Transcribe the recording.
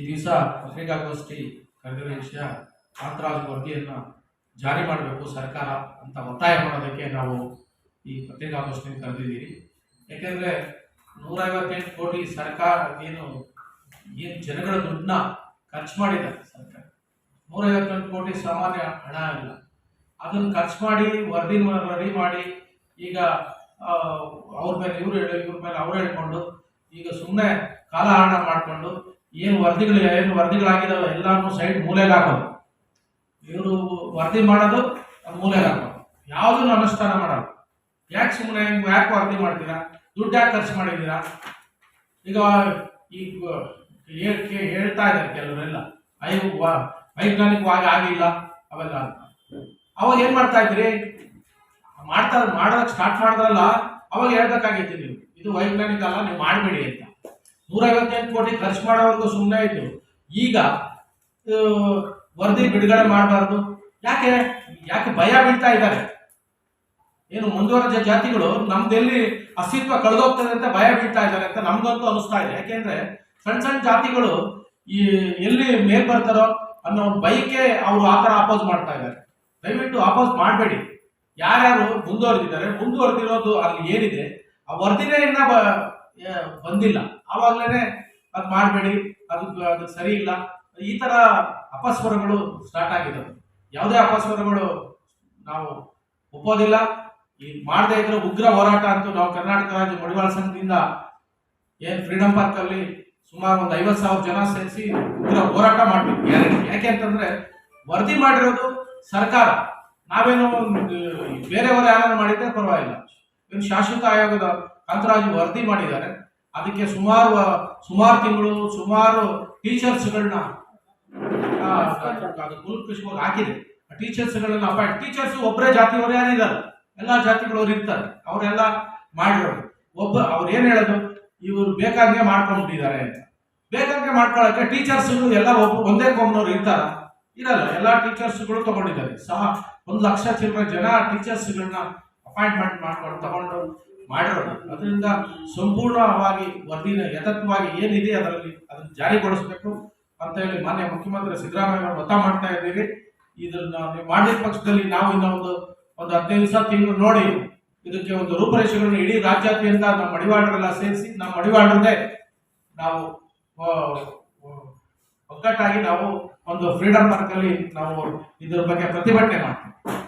ಈ ದಿವಸ ಪತ್ರಿಕಾಗೋಷ್ಠಿ ಕರೆದಿರೋ ವಿಷಯ ಕಾಂತರಾಜ್ ವರದಿಯನ್ನು ಜಾರಿ ಮಾಡಬೇಕು ಸರ್ಕಾರ ಅಂತ ಒತ್ತಾಯ ಮಾಡೋದಕ್ಕೆ ನಾವು ಈ ಪತ್ರಿಕಾಗೋಷ್ಠಿ ಕರೆದಿದ್ದೀವಿ ಯಾಕೆಂದರೆ ನೂರೈವತ್ತೆಂಟು ಕೋಟಿ ಸರ್ಕಾರ ಏನು ಏನು ಜನಗಳ ದುಡ್ಡನ್ನ ಖರ್ಚು ಮಾಡಿದ್ದಾರೆ ಸರ್ಕಾರ. ನೂರೈವತ್ತೆಂಟು ಕೋಟಿ ಸಾಮಾನ್ಯ ಹಣ ಇಲ್ಲ ಅದನ್ನು ಖರ್ಚು ಮಾಡಿ, ವರದಿ ರೆಡಿ ಮಾಡಿ ಈಗ ಅವ್ರ ಮೇಲೆ, ಇವ್ರು ಹೇಳಿ, ಇವ್ರ ಮೇಲೆ ಅವ್ರು ಹೇಳ್ಕೊಂಡು ಈಗ ಸುಮ್ಮನೆ ಕಾಲಹರಣ ಮಾಡಿಕೊಂಡು ಏನು ವರದಿಗಳು ಏನು ವರದಿಗಳಾಗಿದ್ದಾವೆ ಎಲ್ಲಾನು ಸೈಡ್ ಮೂಲೆಗೆ ಹಾಕೋದು. ಇವರು ವರದಿ ಮಾಡೋದು, ಅದು ಮೂಲೆಗೆ ಹಾಕೋದು. ಯಾವುದನ್ನು ಅನುಷ್ಠಾನ ಮಾಡೋದು? ಯಾಕೆ ಸುಮ್ಮನೆ ಯಾಕೆ ವರದಿ ಮಾಡ್ತೀರಾ? ದುಡ್ಡು ಯಾಕೆ ಖರ್ಚು ಮಾಡಿದ್ದೀರಾ? ಈಗ ಈಗ ಹೇಳ್ತಾ ಇದ್ದಾರೆ ಕೆಲವರೆಲ್ಲ. ಐ ವೈಜ್ಞಾನಿಕವಾಗಿ ಆಗಿಲ್ಲ ಅವೆಲ್ಲ ಅಂತ. ಅವಾಗ ಏನು ಮಾಡ್ತಾ ಇದ್ರಿ? ಮಾಡ್ತಾ ಮಾಡೋದಕ್ಕೆ ಸ್ಟಾರ್ಟ್ ಮಾಡಿದ್ರಲ್ಲ, ಅವಾಗ ಹೇಳ್ಬೇಕಾಗಿತ್ತು ನೀವು. ಇದು ವೈಜ್ಞಾನಿಕ ಅಲ್ಲ, ನೀವು ಮಾಡಬೇಡಿ ಅಂತ. ನೂರೈವತ್ತೆಂಟು ಕೋಟಿ ಖರ್ಚು ಮಾಡೋವರೆಗೂ ಸುಮ್ಮನೆ ಇತ್ತು ಈಗ ವರದಿ ಬಿಡುಗಡೆ ಮಾಡಬಾರ್ದು. ಯಾಕೆ? ಯಾಕೆ ಭಯ ಬೀಳ್ತಾ ಇದ್ದಾರೆ? ಏನು, ಮುಂದುವರೆದ ಜಾತಿಗಳು ನಮ್ದೆಲ್ಲಿ ಅಸ್ತಿತ್ವ ಕಳೆದೋಗ್ತದೆ ಅಂತ ಭಯ ಬೀಳ್ತಾ ಇದ್ದಾರೆ ಅಂತ ನಮ್ಗಂತೂ ಅನಿಸ್ತಾ ಇದೆ. ಯಾಕೆಂದ್ರೆ ಸಣ್ಣ ಸಣ್ಣ ಜಾತಿಗಳು ಈ, ಎಲ್ಲಿ ಮೇಲ್ ಬರ್ತಾರೋ ಅನ್ನೋ ಬೈಕೆ ಅವರು ಆ ಥರ ಅಪೋಸ್ ಮಾಡ್ತಾ ಇದ್ದಾರೆ. ದಯವಿಟ್ಟು ಅಪೋಸ್ ಮಾಡಬೇಡಿ. ಯಾರ್ಯಾರು ಮುಂದುವರೆದಿದ್ದಾರೆ, ಮುಂದುವರೆದಿರೋದು ಅಲ್ಲಿ ಏನಿದೆ, ಆ ವರದಿನೇ ಇನ್ನ ಬಂದಿಲ್ಲ. ಆವಾಗಲೇ ಅದು ಮಾಡಬೇಡಿ, ಅದು ಅದು ಸರಿ ಇಲ್ಲ. ಈ ಥರ ಅಪಸ್ವರಗಳು ಸ್ಟಾರ್ಟ್ ಆಗಿದ್ದಾವೆ. ಯಾವುದೇ ಅಪಸ್ವರಗಳು ನಾವು ಒಪ್ಪೋದಿಲ್ಲ. ಈ ಮಾಡದೇ ಇದ್ರೆ ಉಗ್ರ ಹೋರಾಟ ಅಂತೂ ನಾವು ಕರ್ನಾಟಕ ರಾಜ್ಯ ಮಡಿವಾಳ ಸಂಘದಿಂದ ಏನ್ ಫ್ರೀಡಂ ಪಾರ್ಕ್ ಅಲ್ಲಿ ಸುಮಾರು ಒಂದು ಐವತ್ತು ಸಾವಿರ ಜನ ಸೇರಿಸಿ ಉಗ್ರ ಹೋರಾಟ ಗ್ಯಾರಂಟಿ ಯಾಕೆ ಅಂತಂದರೆ ವರದಿ ಮಾಡಿರೋದು ಸರ್ಕಾರ. ನಾವೇನೋ ಬೇರೆಯವರು ಯಾರು ಮಾಡಿದ್ರೆ ಪರವಾಗಿಲ್ಲ. ಇನ್ನು ಶಾಶ್ವತ ಆಯೋಗದ ಕಾಂತರಾಜ್ ವರದಿ ಮಾಡಿದ್ದಾರೆ. ಅದಕ್ಕೆ ಸುಮಾರು ಸುಮಾರು ತಿಂಗಳು, ಸುಮಾರು ಟೀಚರ್ಸ್ಗಳನ್ನ ಅದು ಕುಲಕೃಷ್ಣವಾಗಿ ಹಾಕಿದೆ. ಟೀಚರ್ಸ್ಗಳನ್ನ ಅಪಾಯಿಂಟ್, ಟೀಚರ್ಸ್ ಒಬ್ಬರೇ ಜಾತಿಯವರು ಯಾರಿದ್ದಾರೆ ಎಲ್ಲ ಜಾತಿಗಳವ್ರು ಇರ್ತಾರೆ. ಅವರೆಲ್ಲ ಮಾಡಿರೋದು ಒಬ್ಬ, ಅವ್ರು ಏನು ಹೇಳೋದು? ಇವರು ಬೇಕಾಗೆ ಮಾಡ್ಕೊಂಡ್ಬಿಟ್ಟಿದ್ದಾರೆ ಅಂತ. ಬೇಕಾಗೆ ಮಾಡ್ಕೊಳ್ಳೋಕೆ ಟೀಚರ್ಸ್ಗಳು ಎಲ್ಲ ಒಬ್ಬ, ಒಂದೇ ಕೋಮ್ನವ್ರು ಇರ್ತಾರ? ಇರಲ್ಲ. ಎಲ್ಲ ಟೀಚರ್ಸ್ಗಳು ತಗೊಂಡಿದ್ದಾರೆ. ಸಹ ಒಂದು ಲಕ್ಷ ಚಿಲ್ಲರೆ ಜನ ಟೀಚರ್ಸ್ಗಳನ್ನ ಅಪಾಯಿಂಟ್ಮೆಂಟ್ ಮಾಡ್ಕೊಂಡು ತಗೊಂಡು ಮಾಡಿರೋದು ಅದರಿಂದ ಸಂಪೂರ್ಣವಾಗಿ ವರದಿನ ಯಥತ್ವವಾಗಿ ಏನಿದೆ ಅದರಲ್ಲಿ ಅದನ್ನು ಜಾರಿಗೊಳಿಸಬೇಕು ಅಂತ ಹೇಳಿ ಮಾನ್ಯ ಮುಖ್ಯಮಂತ್ರಿ ಸಿದ್ದರಾಮಯ್ಯ ಒತ್ತಾಯ ಮಾಡ್ತಾ ಇದ್ದೀವಿ ಇದನ್ನ ನೀವು ಮಾಡಿದ ಪಕ್ಷದಲ್ಲಿ ನಾವು ಇನ್ನ ಒಂದು ಒಂದು ಹದಿನೈದು ದಿವಸ ತಿಂಗಳು ನೋಡಿ ಇದಕ್ಕೆ ಒಂದು ರೂಪರೇಷೆಗಳನ್ನು ಇಡೀ ರಾಜ್ಯಾದ್ಯಂತ ನಮ್ಮ ಮಡಿವಾಡರೆಲ್ಲ ಸೇರಿಸಿ ನಮ್ಮ ಮಡಿವಾಡರದೇ ನಾವು ಒಗ್ಗಟ್ಟಾಗಿ ನಾವು ಒಂದು ಫ್ರೀಡಮ್ ಪಾರ್ಕ್ ಅಲ್ಲಿ ನಾವು ಇದ್ರ ಬಗ್ಗೆ ಪ್ರತಿಭಟನೆ ಮಾಡ್ತೀವಿ.